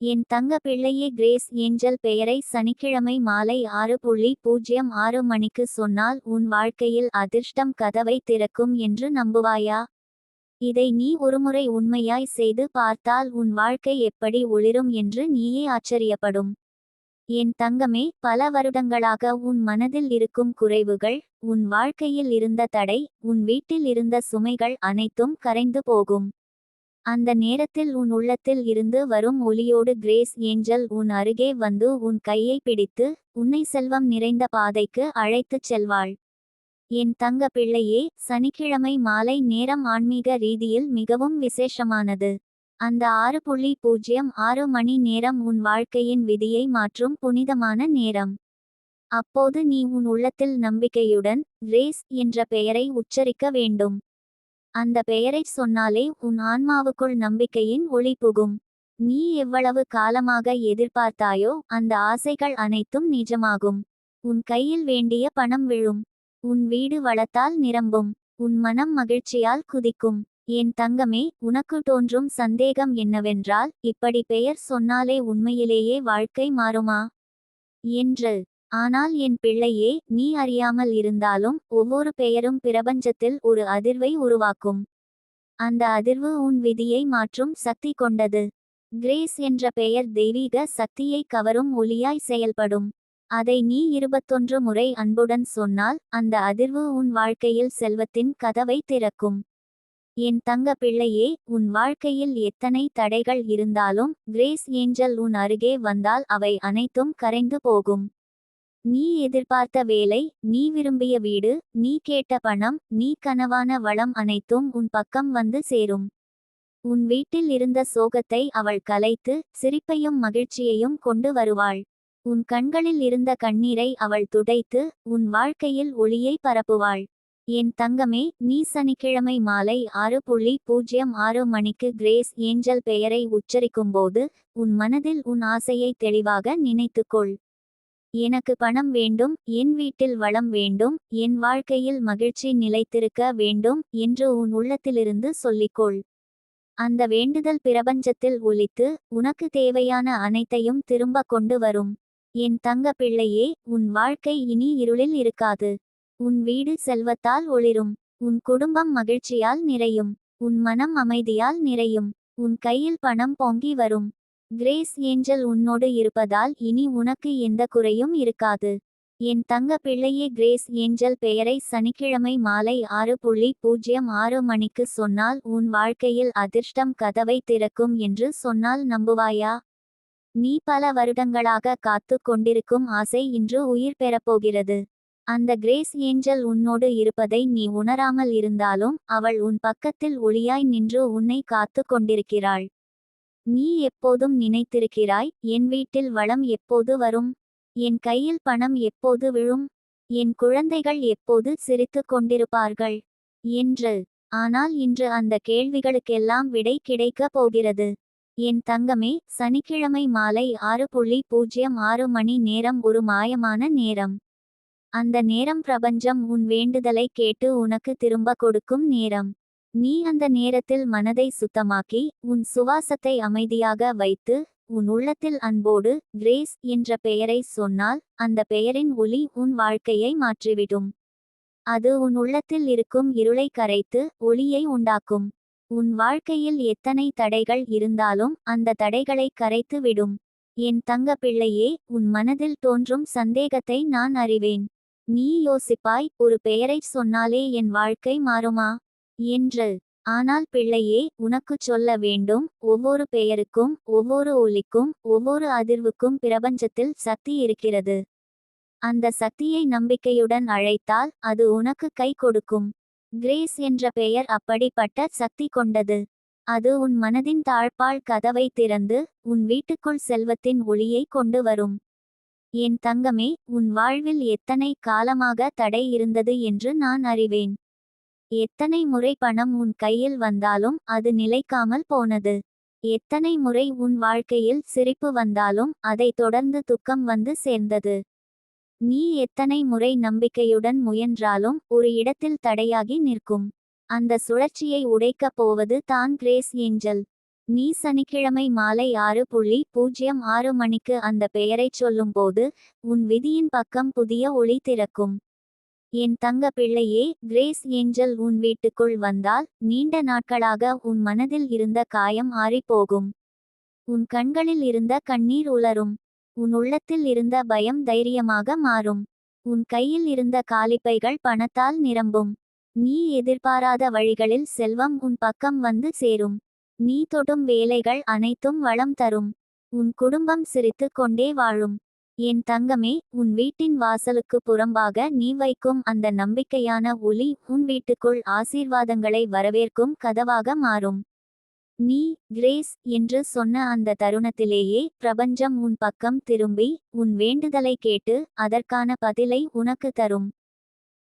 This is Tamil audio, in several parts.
என் தங்க பிள்ளையே கிரேஸ் ஏஞ்சல் பெயரை சனிக்கிழமை மாலை ஆறு புள்ளி பூஜ்ஜியம் ஆறு மணிக்கு சொன்னால் உன் வாழ்க்கையில் அதிர்ஷ்டம் கதவை திறக்கும் என்று நம்புவாயா? இதை நீ ஒருமுறை உண்மையாய் செய்து பார்த்தால் உன் வாழ்க்கை எப்படி ஒளிரும் என்று நீயே ஆச்சரியப்படும். என் தங்கமே பல வருடங்களாக உன் மனதில் இருக்கும் குறைவுகள் உன் வாழ்க்கையில் இருந்த தடை உன் வீட்டில் இருந்த சுமைகள் அனைத்தும் கரைந்து போகும். அந்த நேரத்தில் உன் உள்ளத்தில் இருந்து வரும் ஒளியோடு கிரேஸ் ஏஞ்சல் உன் அருகே வந்து உன் கையை பிடித்து உன்னை செல்வம் நிறைந்த பாதைக்கு அழைத்துச் செல்வாள். என் தங்க பிள்ளையே சனிக்கிழமை மாலை நேரம் ஆன்மீக ரீதியில் மிகவும் விசேஷமானது. அந்த ஆறு புள்ளி பூஜ்ஜியம் ஆறு மணி நேரம் உன் வாழ்க்கையின் விதியை மாற்றும் புனிதமான நேரம். அப்போது நீ உன் உள்ளத்தில் நம்பிக்கையுடன் கிரேஸ் என்ற பெயரை உச்சரிக்க வேண்டும். அந்த பெயரைச் சொன்னாலே உன் ஆன்மாவுக்குள் நம்பிக்கையின் ஒளி புகும். நீ எவ்வளவு காலமாக எதிர்பார்த்தாயோ அந்த ஆசைகள் அனைத்தும் நிஜமாகும். உன் கையில் வேண்டிய பணம் விழும். உன் வீடு வளத்தால் நிரம்பும். உன் மனம் மகிழ்ச்சியால் குதிக்கும். என் தங்கமே உனக்கு தோன்றும் சந்தேகம் என்னவென்றால் இப்படி பெயர் சொன்னாலே உண்மையிலேயே வாழ்க்கை மாறுமா? என்று ஆனால் என் பிள்ளையே நீ அறியாமல் இருந்தாலும் ஒவ்வொரு பெயரும் பிரபஞ்சத்தில் ஒரு அதிர்வை உருவாக்கும். அந்த அதிர்வு உன் விதியை மாற்றும் சக்தி கொண்டது. கிரேஸ் என்ற பெயர் தெய்வீக சக்தியை கவரும் ஒளியாய் செயல்படும். அதை நீ இருபத்தொன்று முறை அன்புடன் சொன்னால் அந்த அதிர்வு உன் வாழ்க்கையில் செல்வத்தின் கதவை திறக்கும். என் தங்க பிள்ளையே உன் வாழ்க்கையில் எத்தனை தடைகள் இருந்தாலும் கிரேஸ் ஏஞ்சல் உன் அருகே வந்தால் அவை அனைத்தும் கரைந்து போகும். நீ எதிர்பார்த்த வேலை நீ விரும்பிய வீடு நீ கேட்ட பணம் நீ கனவான வளம் அனைத்தும் உன் பக்கம் வந்து சேரும். உன் வீட்டில் இருந்த சோகத்தை அவள் கலைத்து சிரிப்பையும் மகிழ்ச்சியையும் கொண்டு வருவாள். உன் கண்களில் இருந்த கண்ணீரை அவள் துடைத்து உன் வாழ்க்கையில் ஒளியை பரப்புவாள். என் தங்கமே நீ சனிக்கிழமை மாலை ஆறு புள்ளி பூஜ்ஜியம் ஆறு மணிக்கு கிரேஸ் ஏஞ்சல் பெயரை உச்சரிக்கும்போது உன் மனதில் உன் ஆசையை தெளிவாக நினைத்துக்கொள். எனக்கு பணம் வேண்டும் என் வீட்டில் வளம் வேண்டும் என் வாழ்க்கையில் மகிழ்ச்சி நிலைத்திருக்க வேண்டும் என்று உன் உள்ளத்திலிருந்து சொல்லிக்கொள். அந்த வேண்டுதல் பிரபஞ்சத்தில் ஒலித்து உனக்கு தேவையான அனைத்தையும் திரும்ப கொண்டு வரும். என் தங்க பிள்ளையே உன் வாழ்க்கை இனி இருளில் இருக்காது. உன் வீடு செல்வத்தால் ஒளிரும். உன் குடும்பம் மகிழ்ச்சியால் நிறையும். உன் மனம் அமைதியால் நிறையும். உன் கையில் பணம் பொங்கி வரும். கிரேஸ் ஏஞ்சல் உன்னோடு இருப்பதால் இனி உனக்கு எந்த குறையும் இருக்காது. என் தங்க பிள்ளையே கிரேஸ் ஏஞ்சல் பெயரை சனிக்கிழமை மாலை ஆறு புள்ளி பூஜ்ஜியம் ஆறு மணிக்கு சொன்னால் உன் வாழ்க்கையில் அதிர்ஷ்டம் கதவை திறக்கும் என்று சொன்னால் நம்புவாயா? நீ பல வருடங்களாக காத்து கொண்டிருக்கும் ஆசை இன்று உயிர் பெறப்போகிறது. அந்த கிரேஸ் ஏஞ்சல் உன்னோடு இருப்பதை நீ உணராமல் இருந்தாலும் அவள் உன் பக்கத்தில் ஒளியாய் நின்று உன்னை காத்து கொண்டிருக்கிறாள். நீ எப்போதும் நினைத்திருக்கிறாய்? என் வீட்டில் வளம் எப்போது வரும்? என் கையில் பணம் எப்போது விழும்? என் குழந்தைகள் எப்போது சிரித்து கொண்டிருப்பார்கள்? என்று. ஆனால் இன்று அந்த கேள்விகளுக்கெல்லாம் விடை கிடைக்கப் போகிறது. என் தங்கமே சனிக்கிழமை மாலை ஆறு புள்ளி பூஜ்ஜியம் ஆறு மணி நேரம் ஒரு மாயமான நேரம். அந்த நேரம் பிரபஞ்சம் உன் வேண்டுதலை கேட்டு உனக்கு திரும்ப கொடுக்கும் நேரம். நீ அந்த நேரத்தில் மனதை சுத்தமாக்கி உன் சுவாசத்தை அமைதியாக வைத்து உன் உள்ளத்தில் அன்போடு கிரேஸ் என்ற பெயரை சொன்னால் அந்த பெயரின் ஒளி உன் வாழ்க்கையை மாற்றிவிடும். அது உன் உள்ளத்தில் இருக்கும் இருளை கரைத்து ஒளியை உண்டாக்கும். உன் வாழ்க்கையில் எத்தனை தடைகள் இருந்தாலும் அந்த தடைகளை கரைத்து விடும். என் தங்க பிள்ளையே உன் மனதில் தோன்றும் சந்தேகத்தை நான் அறிவேன். நீ யோசிப்பாய் ஒரு பெயரைச் சொன்னாலே என் வாழ்க்கை மாறுமா? என்று. ஆனால் பிள்ளையே உனக்குச் சொல்ல வேண்டும் ஒவ்வொரு பெயருக்கும் ஒவ்வொரு ஒலிக்கும் ஒவ்வொரு அதிர்வுக்கும் பிரபஞ்சத்தில் சக்தி இருக்கிறது. அந்த சக்தியை நம்பிக்கையுடன் அழைத்தால் அது உனக்கு கை கொடுக்கும். கிரேஸ் என்ற பெயர் அப்படிப்பட்ட சக்தி கொண்டது. அது உன் மனதின் தாழ்பால் கதவை திறந்து உன் வீட்டுக்குள் செல்வத்தின் ஒளியை கொண்டு வரும். என் தங்கமே உன் வாழ்வில் எத்தனை காலமாக தடை இருந்தது என்று நான் அறிவேன். எத்தனை முறை பணம் உன் கையில் வந்தாலும் அது நிலைக்காமல் போனது. எத்தனை முறை உன் வாழ்க்கையில் சிரிப்பு வந்தாலும் அதை தொடர்ந்து துக்கம் வந்து சேர்ந்தது. நீ எத்தனை முறை நம்பிக்கையுடன் முயன்றாலும் ஒரு இடத்தில் தடையாகி நிற்கும். அந்த சுழற்சியை உடைக்கப் போவது தான் கிரேஸ் ஏஞ்சல். நீ சனிக்கிழமை மாலை ஆறு புள்ளி பூஜ்ஜியம் ஆறு மணிக்கு அந்த பெயரைச் சொல்லும்போது உன் விதியின் பக்கம் புதிய ஒளி திறக்கும். என் தங்க பிள்ளையே கிரேஸ் ஏஞ்சல் உன் வீட்டுக்குள் வந்தால் நீண்ட நாட்களாக உன் மனதில் இருந்த காயம் ஆறிப்போகும். உன் கண்களில் இருந்த கண்ணீர் உலரும். உன் உள்ளத்தில் இருந்த பயம் தைரியமாக மாறும். உன் கையில் இருந்த காலிப்பைகள் பணத்தால் நிரம்பும். நீ எதிர்பாராத வழிகளில் செல்வம் உன் பக்கம் வந்து சேரும். நீ தொடும் வேலைகள் அனைத்தும் வளம் தரும். உன் குடும்பம் சிரித்து கொண்டே வாழும். என் தங்கமே உன் வீட்டின் வாசலுக்கு புறம்பாக நீ வைக்கும் அந்த நம்பிக்கையான ஒளி உன் வீட்டுக்குள் ஆசீர்வாதங்களை வரவேற்கும் கதவாக மாறும். நீ கிரேஸ் என்று சொன்ன அந்த தருணத்திலேயே பிரபஞ்சம் உன் பக்கம் திரும்பி உன் வேண்டுதலை கேட்டு அதற்கான பதிலை உனக்கு தரும்.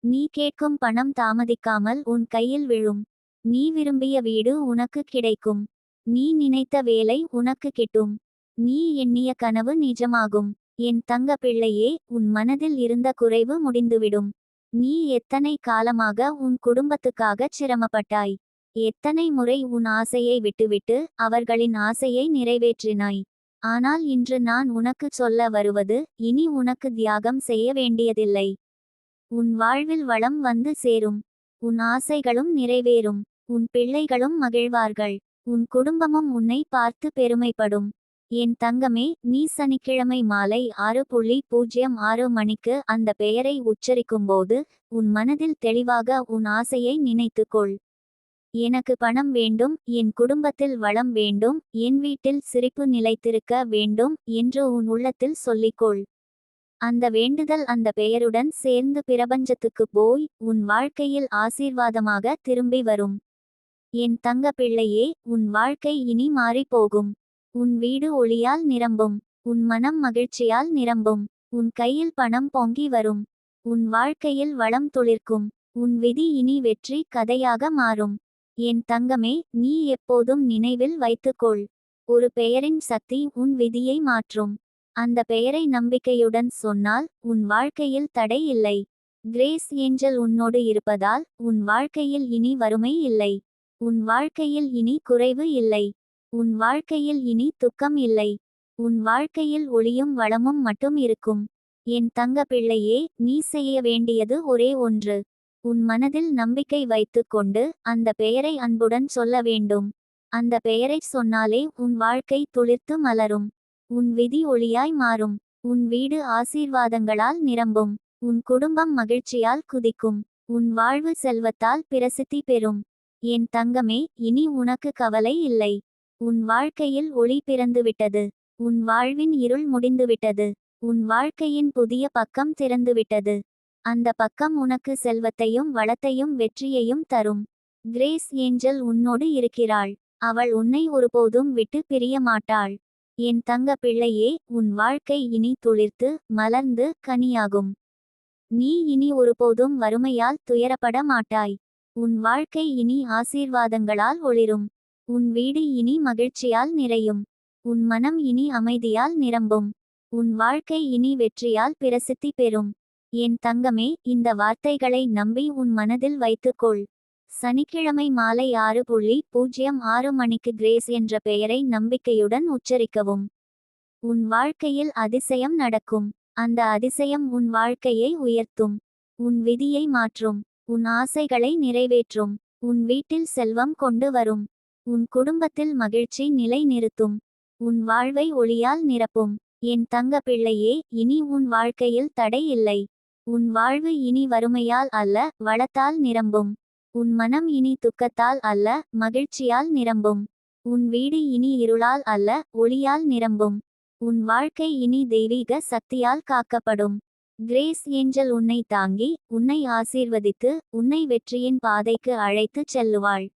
நீ கேட்கும் பணம் தாமதிக்காமல் உன் கையில் விழும். நீ விரும்பிய வீடு உனக்கு கிடைக்கும். நீ நினைத்த வேலை உனக்கு கிட்டும். நீ எண்ணிய கனவு நிஜமாகும். என் தங்க பிள்ளையே உன் மனதில் இருந்த குறைவு முடிந்துவிடும். நீ எத்தனை காலமாக உன் குடும்பத்துக்காகச் சிரமப்பட்டாய்? எத்தனை முறை உன் ஆசையை விட்டுவிட்டு அவர்களின் ஆசையை நிறைவேற்றினாய்? ஆனால் இன்று நான் உனக்குச் சொல்ல வருவது இனி உனக்கு தியாகம் செய்ய வேண்டியதில்லை. உன் வாழ்வில் வளம் வந்து சேரும். உன் ஆசைகளும் நிறைவேறும். உன் பிள்ளைகளும் மகிழ்வார்கள். உன் குடும்பமும் உன்னை பார்த்து பெருமைப்படும். என் தங்கமே நீ சனிக்கிழமை மாலை ஆறு புள்ளி பூஜ்ஜியம் ஆறு மணிக்கு அந்த பெயரை உச்சரிக்கும்போது உன் மனதில் தெளிவாக உன் ஆசையை நினைத்துக்கொள் எனக்கு பணம் வேண்டும் என் குடும்பத்தில் வளம் வேண்டும் என் வீட்டில் சிரிப்பு நிலைத்திருக்க வேண்டும் என்று உன் உள்ளத்தில் சொல்லிக்கொள் அந்த வேண்டுதல் அந்த பெயருடன் சேர்ந்து பிரபஞ்சத்துக்கு போய் உன் வாழ்க்கையில் ஆசீர்வாதமாக திரும்பி வரும். என் தங்க பிள்ளையே உன் வாழ்க்கை இனி மாறிப்போகும். உன் வீடு ஒளியால் நிரம்பும் உன் மனம் மகிழ்ச்சியால் நிரம்பும் உன் கையில் பணம் பொங்கி வரும் உன் வாழ்க்கையில் வளம் துளிர்க்கும் உன் விதி இனி வெற்றி கதையாக மாறும். என் தங்கமே நீ எப்போதும் நினைவில் வைத்துக்கொள். ஒரு பெயரின் சக்தி உன் விதியை மாற்றும். அந்த பெயரை நம்பிக்கையுடன் சொன்னால் உன் வாழ்க்கையில் தடை இல்லை. கிரேஸ் ஏஞ்சல் உன்னோடு இருப்பதால் உன் வாழ்க்கையில் இனி வறுமை இல்லை. உன் வாழ்க்கையில் இனி குறைவு இல்லை. உன் வாழ்க்கையில் இனி துக்கம் இல்லை. உன் வாழ்க்கையில் ஒளியும் வளமும் மட்டும் இருக்கும். என் தங்க பிள்ளையே நீ செய்ய வேண்டியது ஒரே ஒன்று. உன் மனதில் நம்பிக்கை வைத்துக் கொண்டு அந்த பெயரை அன்புடன் சொல்ல வேண்டும். அந்த பெயரைச் சொன்னாலே உன் வாழ்க்கை துளிர்த்து மலரும். உன் விதி ஒளியாய் மாறும். உன் வீடு ஆசீர்வாதங்களால் நிரம்பும். உன் குடும்பம் மகிழ்ச்சியால் குதிக்கும். உன் வாழ்வு செல்வத்தால் பிரசித்தி பெறும். என் தங்கமே இனி உனக்கு கவலை இல்லை. உன் வாழ்க்கையில் ஒளி பிறந்துவிட்டது. உன் வாழ்வின் இருள் முடிந்துவிட்டது. உன் வாழ்க்கையின் புதிய பக்கம் திறந்துவிட்டது. அந்த பக்கம் உனக்கு செல்வத்தையும் வளத்தையும் வெற்றியையும் தரும். கிரேஸ் ஏஞ்சல் உன்னோடு இருக்கிறாள். அவள் உன்னை ஒருபோதும் விட்டு பிரிய மாட்டாள். என் தங்க பிள்ளையே உன் வாழ்க்கை இனி துளிர்த்து மலர்ந்து கனியாகும். நீ இனி ஒருபோதும் வறுமையால் துயரப்பட மாட்டாய். உன் வாழ்க்கை இனி ஆசீர்வாதங்களால் ஒளிரும். உன் வீடு இனி மகிழ்ச்சியால் நிறையும். உன் மனம் இனி அமைதியால் நிரம்பும். உன் வாழ்க்கை இனி வெற்றியால் பிரசித்தி பெறும். என் தங்கமே இந்த வார்த்தைகளை நம்பி உன் மனதில் வைத்துக்கொள். சனிக்கிழமை மாலை ஆறு புள்ளி பூஜ்ஜியம் ஆறு மணிக்கு கிரேஸ் என்ற பெயரை நம்பிக்கையுடன் உச்சரிக்கவும். உன் வாழ்க்கையில் அதிசயம் நடக்கும். அந்த அதிசயம் உன் வாழ்க்கையை உயர்த்தும். உன் விதியை மாற்றும். உன் ஆசைகளை நிறைவேற்றும். உன் வீட்டில் செல்வம் கொண்டு வரும். உன் குடும்பத்தில் மகிழ்ச்சி நிலை நிறுத்தும் உன் வாழ்வை ஒளியால் நிரப்பும். என் தங்க பிள்ளையே இனி உன் வாழ்க்கையில் தடை இல்லை. உன் வாழ்வு இனி வறுமையால் அல்ல வளத்தால் நிரம்பும். உன் மனம் இனி துக்கத்தால் அல்ல மகிழ்ச்சியால் நிரம்பும். உன் வீடு இனி இருளால் அல்ல ஒளியால் நிரம்பும். உன் வாழ்க்கை இனி தெய்வீக சக்தியால் காக்கப்படும். கிரேஸ் ஏஞ்சல் உன்னை தாங்கி உன்னை ஆசீர்வதித்து உன்னை வெற்றியின் பாதைக்கு அழைத்துச் செல்லுவாள்.